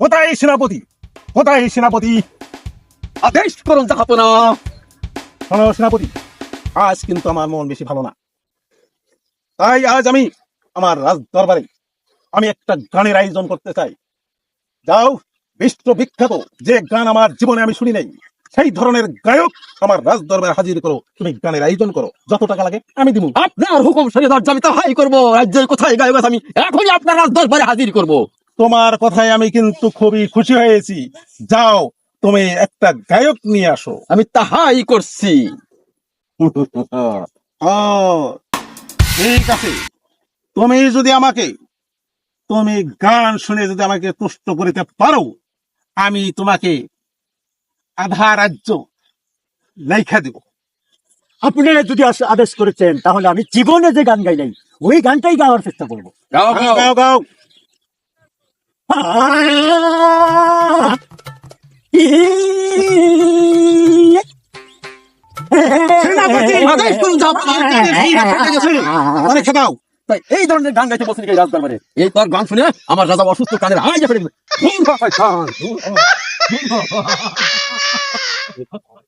কোথায় সেনাপতি? কোথায় সেনাপতি? আদেশ করুন সেনাপতি, আজ কিন্তু আমার মন বেশি ভালো না। তাই আজ আমি আমার রাজ দরবারে আমি একটা গানের আয়োজন করতে চাই। যাও বিশ্ব বিখ্যাত যে গান আমার জীবনে আমি শুনি নাই, সেই ধরনের গায়ক আমার রাজ দরবারে হাজির করো। তুমি গানের আয়োজন করো, যত টাকা লাগে আমি দিব আপনার হুকুম শরীর আমি তাহাই করব। রাজ্যের কোথায় গায়ক আমি, এখনই আপনার রাজ দরবারে হাজির করব। তোমার কথায় আমি কিন্তু খুবই খুশি হয়েছি। যাও তুমি একটা গায়ক নিয়ে আসো। আমি তাহাই করছি। ও ঠিক আছে। তুমি যদি আমাকে তুমি গান শুনে যদি আমাকে তুষ্ট করিতে পারো আমি তোমাকে আধা রাজ্য লেখা দিব। আপনি যদি আদেশ করেছেন তাহলে আমি জীবনে যে গান গাই নাই ওই গানটাই গাওয়ার চেষ্টা করব। গাও, গাও গাও। গাও গাও সেনাপতি! আদেশ করুন জাহাপনা অনেক খেদাও তাই এই ধরনের গান গাইতে বসে রাজ দরবারে এই তোর গান শুনে আমার রাজা অসুস্থ কানের আই ফেলে